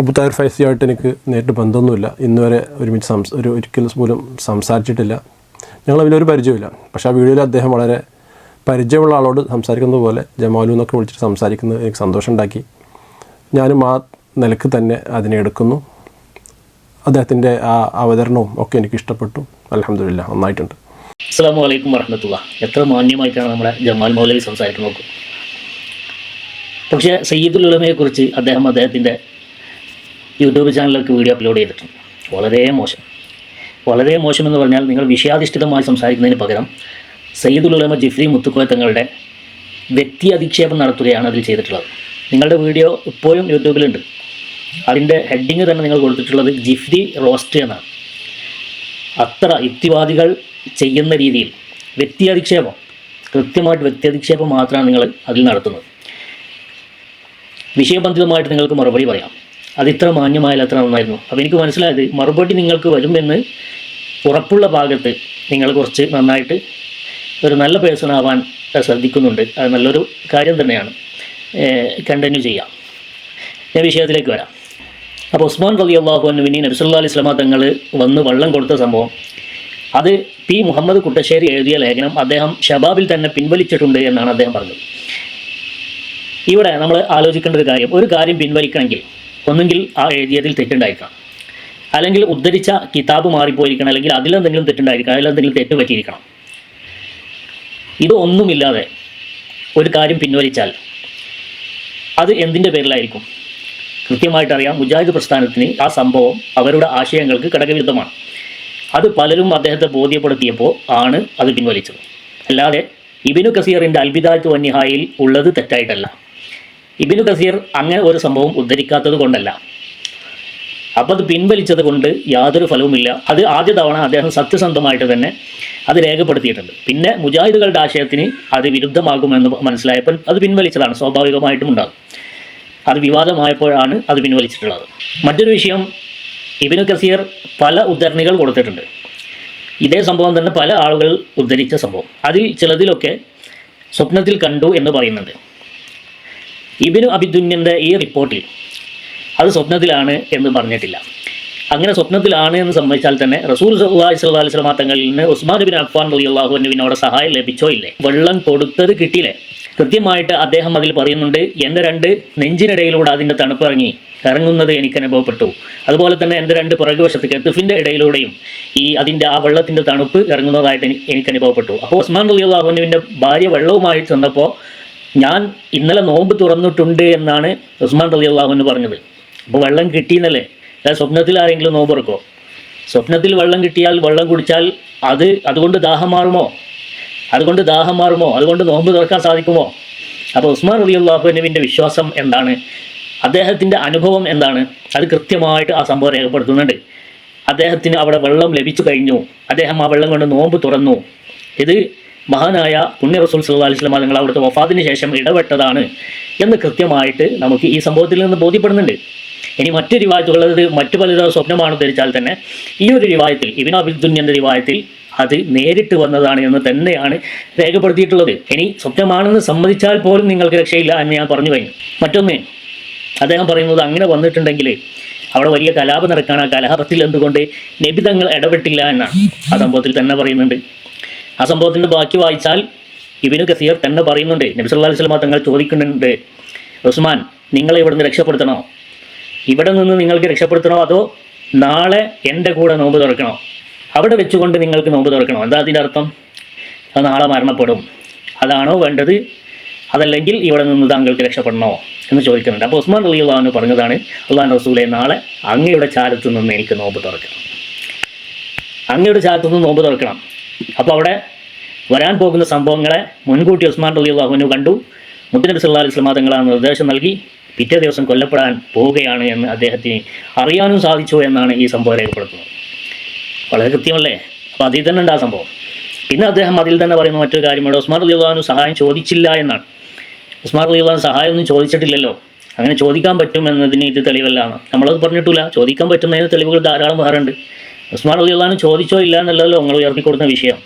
അബുത്താർ ഫൈസിയായിട്ട് എനിക്ക് നേരിട്ട് ബന്ധമൊന്നുമില്ല. ഇന്നുവരെ ഒരുമിച്ച് സംസ ഒരു ഒരിക്കൽ പോലും സംസാരിച്ചിട്ടില്ല. ഞങ്ങൾ അതിലൊരു പരിചയമില്ല പക്ഷേ ആ വീഡിയോയിൽ അദ്ദേഹം വളരെ പരിചയമുള്ള ആളോട് സംസാരിക്കുന്നത് പോലെ ജമാലു എന്നൊക്കെ വിളിച്ചിട്ട് സംസാരിക്കുന്നത് എനിക്ക് സന്തോഷമുണ്ടാക്കി. ഞാനും ആ നിലയ്ക്ക് തന്നെ അതിനെ എടുക്കുന്നു. അദ്ദേഹത്തിന്റെ ആ അവതരണവും ഒക്കെ എനിക്ക് ഇഷ്ടപ്പെട്ടു. അലഹമില്ല നന്നായിട്ടുണ്ട്. അസ്സാം വലൈക്കും വരഹമത്തുള്ള എത്ര മാന്യമായിട്ടാണ് നമ്മുടെ ജമാൽ മൗലവി സംസാരിക്കുന്നത് നോക്കും. പക്ഷേ സയ്യിദുൽ ഉലമയെക്കുറിച്ച് അദ്ദേഹം അദ്ദേഹത്തിന്റെ യൂട്യൂബ് ചാനലിലൊക്കെ വീഡിയോ അപ്ലോഡ് ചെയ്തിട്ടുണ്ട്. വളരെ മോശം. വളരെ മോശം എന്ന് പറഞ്ഞാൽ നിങ്ങൾ വിഷയാധിഷ്ഠിതമായി സംസാരിക്കുന്നതിന് പകരം സയ്യിദുൽ ഉലമ ജിഫ്രി മുത്തുക്കോയ തങ്ങളുടെ വ്യക്തി അധിക്ഷേപം നടത്തുകയാണ് അതിൽ ചെയ്തിട്ടുള്ളത്. നിങ്ങളുടെ വീഡിയോ ഇപ്പോഴും യൂട്യൂബിലുണ്ട്. അതിന്റെ ഹെഡിങ് തന്നെ നിങ്ങൾ കൊടുത്തിട്ടുള്ളത് ജിഫ്രി റോസ്റ്റ് എന്നാണ്. അത്ര യുക്തിവാദികൾ ചെയ്യുന്ന രീതിയിൽ വ്യക്തി അധിക്ഷേപം കൃത്യമായിട്ട് വ്യക്തി അധിക്ഷേപം മാത്രമാണ് നിങ്ങൾ അതിൽ നടത്തുന്നത്. വിഷയബന്ധിതമായിട്ട് നിങ്ങൾക്ക് മറുപടി പറയാം. അത് ഇത്ര മാന്യമായാൽ അത്ര നന്നായിരുന്നു. അപ്പോൾ എനിക്ക് മനസ്സിലായത് മറുപടി നിങ്ങൾക്ക് വരുമെന്ന് ഉറപ്പുള്ള ഭാഗത്ത് നിങ്ങൾ കുറച്ച് നന്നായിട്ട് ഒരു നല്ല പേഴ്സൺ ആവാൻ ശ്രദ്ധിക്കുന്നുണ്ട്. അത് നല്ലൊരു കാര്യം തന്നെയാണ്. കണ്ടിന്യൂ ചെയ്യാം. ഞാൻ വിഷയത്തിലേക്ക് വരാം. അപ്പോൾ ഉസ്മാൻ റലി അള്ളാഹു അനുവിനി നബ്സല്ലാ അലൈഹി സ്വലാമ തങ്ങൾ വന്ന് വള്ളം കൊടുത്ത സംഭവം. അത് പി മുഹമ്മദ് കുട്ടശ്ശേരി എഴുതിയ ലേഖനം അദ്ദേഹം ഷബാബിൽ തന്നെ പിൻവലിച്ചിട്ടുണ്ട് എന്നാണ് അദ്ദേഹം പറഞ്ഞത്. ഇവിടെ നമ്മൾ ആലോചിക്കേണ്ട ഒരു കാര്യം ഒരു കാര്യം പിൻവലിക്കണമെങ്കിൽ ഒന്നുകിൽ ആ എഴുതിയതിൽ തെറ്റുണ്ടായിരിക്കണം അല്ലെങ്കിൽ ഉദ്ധരിച്ച കിതാബ് മാറിപ്പോയിരിക്കണം അല്ലെങ്കിൽ അതിലെന്തെങ്കിലും തെറ്റുണ്ടായിരിക്കണം അതിലെന്തെങ്കിലും തെറ്റ് പറ്റിയിരിക്കണം. ഇത് ഒന്നുമില്ലാതെ ഒരു കാര്യം പിൻവലിച്ചാൽ അത് എന്തിന്റെ പേരിലായിരിക്കും? കൃത്യമായിട്ടറിയാം മുജാഹിദ് പ്രസ്ഥാനത്തിന് ആ സംഭവം അവരുടെ ആശയങ്ങൾക്ക് ഘടകവിരുദ്ധമാണ് അത് പലരും അദ്ദേഹത്തെ ബോധ്യപ്പെടുത്തിയപ്പോൾ ആണ് അത് പിൻവലിച്ചത്. അല്ലാതെ ഇബിനു കസീറിന്റെ അൽബിദാത്ത് വന്യഹായിൽ ഉള്ളത് തെറ്റായിട്ടല്ല. ഇബിനു കസീർ അങ്ങനെ ഒരു സംഭവം ഉദ്ധരിക്കാത്തത് കൊണ്ടല്ല. അപ്പോൾ അത് പിൻവലിച്ചത് കൊണ്ട് യാതൊരു ഫലവുമില്ല. അത് ആദ്യ തവണ അദ്ദേഹം സത്യസന്ധമായിട്ട് തന്നെ അത് രേഖപ്പെടുത്തിയിട്ടുണ്ട്. പിന്നെ മുജാഹിദുകളുടെ ആശയത്തിന് അത് വിരുദ്ധമാകുമെന്ന് മനസ്സിലായപ്പോൾ അത് പിൻവലിച്ചതാണ്. സ്വാഭാവികമായിട്ടും ഉണ്ടാകും. അത് വിവാദമായപ്പോഴാണ് അത് പിൻവലിച്ചിട്ടുള്ളത്. മറ്റൊരു വിഷയം ഇബിനു കസീർ പല ഉദ്ധരണികൾ കൊടുത്തിട്ടുണ്ട്. ഇതേ സംഭവം തന്നെ പല ആളുകൾ ഉദ്ധരിച്ച സംഭവം. അതിൽ ചിലതിലൊക്കെ സ്വപ്നത്തിൽ കണ്ടു എന്ന് പറയുന്നുണ്ട്. ഇബിനു അബിദുന്യന്റെ ഈ റിപ്പോർട്ടിൽ അത് സ്വപ്നത്തിലാണ് എന്ന് പറഞ്ഞിട്ടില്ല. അങ്ങനെ സ്വപ്നത്തിലാണ് എന്ന് സമ്മതിച്ചാൽ തന്നെ റസൂൽ സല്ലല്ലാഹു അലൈഹി വസല്ലം തങ്ങളിൽ നിന്ന് ഉസ്മാൻ ബിൻ അഫ്ഫാൻ റളിയല്ലാഹു അള്ളാഹുവിനോട് സഹായം ലഭിച്ചോ ഇല്ലേ? വെള്ളം കൊടുത്തത് കിട്ടിയില്ലേ? കൃത്യമായിട്ട് അദ്ദേഹം അതിൽ പറയുന്നുണ്ട് എന്റെ രണ്ട് നെഞ്ചിനിടയിലൂടെ അതിന്റെ തണുപ്പ് ഇറങ്ങി ഇറങ്ങുന്നത് എനിക്ക് അനുഭവപ്പെട്ടു. അതുപോലെ തന്നെ എന്റെ രണ്ട് പുറകുവശത്ത് കെത്തുഫിന്റെ ഇടയിലൂടെയും ഈ അതിന്റെ ആ വെള്ളത്തിന്റെ തണുപ്പ് ഇറങ്ങുന്നതായിട്ട് എനിക്ക് അനുഭവപ്പെട്ടു. അപ്പോൾ ഉസ്മാൻ അള്ളാഹുവിന്റെ ഭാര്യ വെള്ളവുമായി ചെന്നപ്പോൾ ഞാൻ ഇന്നലെ നോമ്പ് തുറന്നിട്ടുണ്ട് എന്നാണ് ഉസ്മാൻ റളിയല്ലാഹുവിന് പറഞ്ഞത്. അപ്പോൾ വെള്ളം കിട്ടിയെന്നല്ലേ? അതായത് സ്വപ്നത്തിൽ ആരെങ്കിലും നോമ്പ് തുറക്കോ സ്വപ്നത്തിൽ വെള്ളം കിട്ടിയാൽ വെള്ളം കുടിച്ചാൽ അത് അതുകൊണ്ട് ദാഹം മാറുമോ? അതുകൊണ്ട് ദാഹം മാറുമോ? അതുകൊണ്ട് നോമ്പ് തുറക്കാൻ സാധിക്കുമോ? അപ്പോൾ ഉസ്മാൻ അലി അള്ളാഹുവിന്റെ വിശ്വാസം എന്താണ്? അദ്ദേഹത്തിന്റെ അനുഭവം എന്താണ്? അത് കൃത്യമായിട്ട് ആ സംഭവം രേഖപ്പെടുത്തുന്നുണ്ട്. അദ്ദേഹത്തിന് അവിടെ വെള്ളം ലഭിച്ചു കഴിഞ്ഞു. അദ്ദേഹം ആ വെള്ളം കൊണ്ട് നോമ്പ് തുറന്നു. ഇത് മഹാനായ പുണ്യ റസൂൽ സല്ലാ അലൈഹി സ്വലാം നിങ്ങൾ അവിടുത്തെ വഫാദിന് ശേഷം ഇടപെട്ടതാണ് എന്ന് കൃത്യമായിട്ട് നമുക്ക് ഈ സംഭവത്തിൽ നിന്ന് ബോധ്യപ്പെടുന്നുണ്ട്. ഇനി മറ്റു റിവായത്തുള്ളത് മറ്റു പലരും സ്വപ്നമാണ് ധരിച്ചാൽ തന്നെ ഈ ഒരു റിവായത്തിൽ ഇബിൻ അബിദുന്യന്റെ റിവായത്തിൽ അത് നേരിട്ട് വന്നതാണ് എന്ന് തന്നെയാണ് രേഖപ്പെടുത്തിയിട്ടുള്ളത്. ഇനി സ്വപ്നമാണെന്ന് സമ്മതിച്ചാൽ പോലും നിങ്ങൾക്ക് രക്ഷയില്ല എന്ന് ഞാൻ പറഞ്ഞു കഴിഞ്ഞു. മറ്റൊന്ന് അദ്ദേഹം പറയുന്നത് അങ്ങനെ വന്നിട്ടുണ്ടെങ്കിൽ അവിടെ വലിയ കലാപം നടക്കാൻ ആ കലാപത്തിൽ എന്തുകൊണ്ട് നിബിതങ്ങൾ ഇടപെട്ടില്ല എന്നാണ്. ആ സംഭവത്തിൽ തന്നെ പറയുന്നുണ്ട്. ആ സംഭവത്തിന്റെ ബാക്കി വായിച്ചാൽ ഇബിനു കസീർ തന്നെ പറയുന്നുണ്ട് നബി സല്ലല്ലാഹു അലൈഹി വസല്ലം തങ്ങൾ ചോദിക്കുന്നുണ്ട് ഉസ്മാൻ നിങ്ങളെ ഇവിടെ നിന്ന് രക്ഷപ്പെടുത്തണോ? ഇവിടെ നിന്ന് നിങ്ങൾക്ക് രക്ഷപ്പെടുത്തണോ അതോ നാളെ എന്റെ കൂടെ നോമ്പ് തുറക്കണോ? അവിടെ വെച്ചുകൊണ്ട് നിങ്ങൾക്ക് നോമ്പ് തുറക്കണോ? എന്താ അതിന്റെ അർത്ഥം? അത് നാളെ മരണപ്പെടും. അതാണോ വേണ്ടത്? അതല്ലെങ്കിൽ ഇവിടെ നിന്ന് താങ്കൾക്ക് രക്ഷപ്പെടണോ എന്ന് ചോദിക്കുന്നുണ്ട്. അപ്പോൾ ഉസ്മാൻ അലി അള്ളഹാന് പറഞ്ഞതാണ് അള്ളാൻ റസൂലെ നാളെ അങ്ങയുടെ ചാരത്തു നിന്ന് എനിക്ക് നോമ്പ് തുറക്കണം. അങ്ങയുടെ ചാരത്തു നിന്ന് നോമ്പ് തുറക്കണം. അപ്പോൾ അവിടെ വരാൻ പോകുന്ന സംഭവങ്ങളെ മുൻകൂട്ടി ഉസ്മാൻ അലി അള്ളാഹുവിനു കണ്ടു. മുത്തനബി സല്ലാ അലൈഹി തങ്ങളാണ് നിർദ്ദേശം നൽകി. പിറ്റേ ദിവസം കൊല്ലപ്പെടാൻ പോവുകയാണ് എന്ന് അദ്ദേഹത്തിന് അറിയാനും സാധിച്ചു എന്നാണ് ഈ സംഭവം രേഖപ്പെടുത്തുന്നത്. വളരെ കൃത്യമല്ലേ? അപ്പോൾ അതിൽ തന്നെ ഉണ്ട് സംഭവം. പിന്നെ അദ്ദേഹം അതിൽ തന്നെ പറയുന്ന മറ്റൊരു കാര്യമാണ് ഉസ്മാൻ അലി അള്ളഹാനു സഹായം ചോദിച്ചില്ല എന്നാണ്. ഉസ്മാൻ അലി സഹായം ഒന്നും ചോദിച്ചിട്ടില്ലല്ലോ. അങ്ങനെ ചോദിക്കാൻ പറ്റും എന്നതിന് ഇത് തെളിവല്ലാണ് നമ്മളത് പറഞ്ഞിട്ടില്ല. ചോദിക്കാൻ പറ്റുന്നതിന് തെളിവുകൾ ധാരാളം വേറുണ്ട്. ഉസ്മാൻ അലി അള്ളഹാനും ചോദിച്ചോ ഇല്ല എന്നുള്ളതല്ലോ നിങ്ങൾ ഉയർത്തിക്കൊടുക്കുന്ന വിഷയം.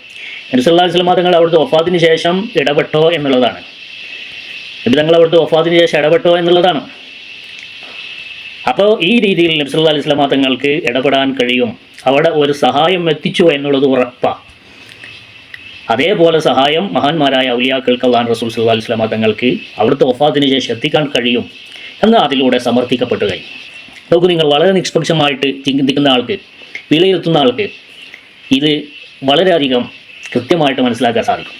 നബിസല്ലാ വസ്ലമാ തങ്ങൾ അവിടുത്തെ ഒഫാദിന് ശേഷം ഇടപെട്ടോ എന്നുള്ളതാണ്. നബി തങ്ങൾ അവിടുത്തെ ഒഫാദിന് ശേഷം ഇടപെട്ടോ എന്നുള്ളതാണ്. അപ്പോൾ ഈ രീതിയിൽ നബ്സല്ലാ അലൈഹി സ്വലാമ തങ്ങൾക്ക് ഇടപെടാൻ കഴിയും. അവിടെ ഒരു സഹായം എത്തിച്ചു എന്നുള്ളത് ഉറപ്പാണ് അതേപോലെ സഹായം മഹാന്മാരായ ഔലിയാക്കൾക്ക് അള്ളാൻ റസൂൽ സുല്ലാ അലി വസല്ലമ തങ്ങൾക്ക് അവിടുത്തെ ഒഫാദിന് ശേഷം എത്തിക്കാൻ കഴിയും എന്ന് അതിലൂടെ സമർത്ഥിക്കപ്പെട്ടു കഴിഞ്ഞു. നോക്കൂ നിങ്ങൾ വളരെ നിഷ്പക്ഷമായിട്ട് ചിന്തിക്കുന്ന ആൾക്ക് വിലയിരുത്തുന്ന ആൾക്ക് ഇത് വളരെയധികം കൃത്യമായിട്ട് മനസ്സിലാക്കാൻ സാധിക്കും.